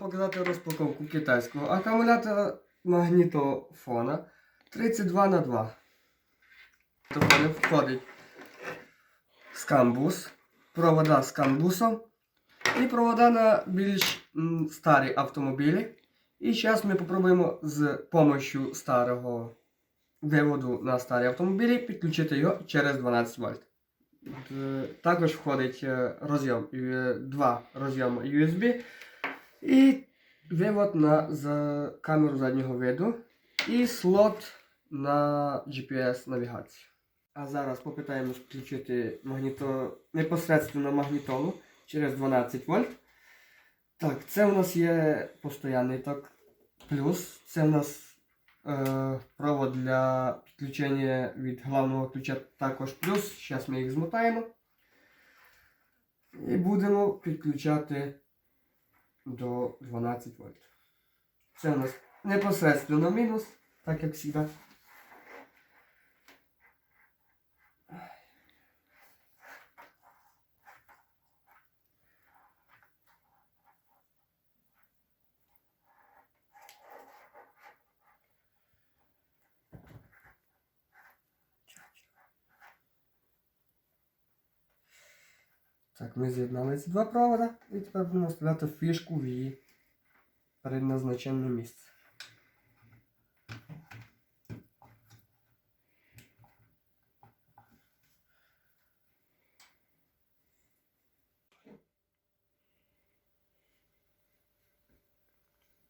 показати розпаковку китайського акумулятора магнітофона. 32 на 2 Тобто входить скамбус, провода з камбусом. І провода на більш старі автомобілі. І зараз ми попробуємо з допомогою старого виводу на старі автомобілі підключити його через 12 вольт. Е, Також входить е, розйом, е, два розйоми USB і вивод на за камеру заднього виду і слот на GPS навігацію. А зараз попитаємось включити магніто... непосредственно магнітолу через 12 вольт. Так, це у нас є постоянний ток плюс. Це у нас е, провод для підключення від головного ключа також плюс. Зараз ми їх змотаємо. І будемо підключати до 12 вольт. Це у нас непосредственно мінус, так як завжди. Так, ми з'єднали ці два провода і тепер будемо вставляти фішку в її предназначене місце.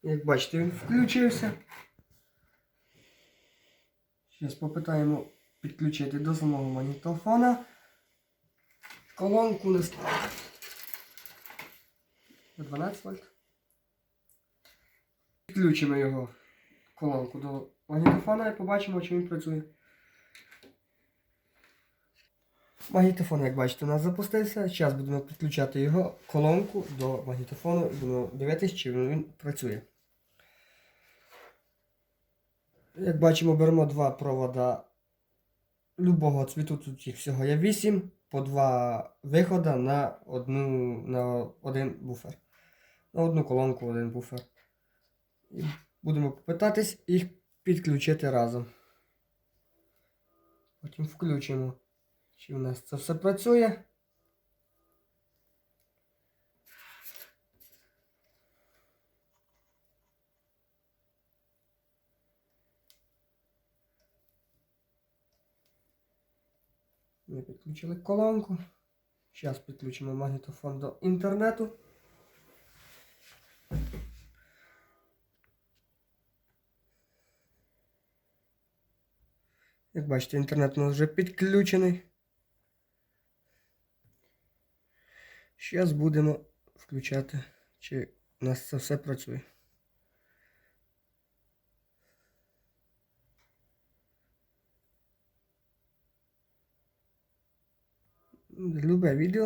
Як бачите, він включився. Зараз попитаємо підключити до самого магнітофона колонку на ст- 12 вольт. Підключимо його колонку до магнітофона і побачимо, чи він працює. Магнітофон, як бачите, у нас запустився. Зараз будемо підключати його колонку до магнітофону і будемо дивитися, чи він працює. Як бачимо, беремо два провода любого цвіту, тут їх всього є 8, по два виходи на, одну, на один буфер. На одну колонку один буфер. І будемо попитатись їх підключити разом. Потім включимо, чи в нас це все працює. Ми підключили колонку. Зараз підключимо магнітофон до інтернету. Як бачите, інтернет у нас вже підключений. Зараз будемо включати, чи у нас це все працює. Любе відео.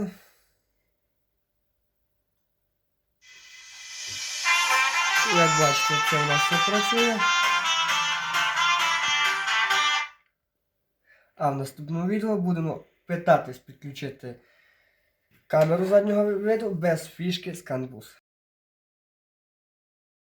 Як бачите, це у нас все працює. А в наступному відео будемо питатись підключити камеру заднього виду без фішки ScanBus.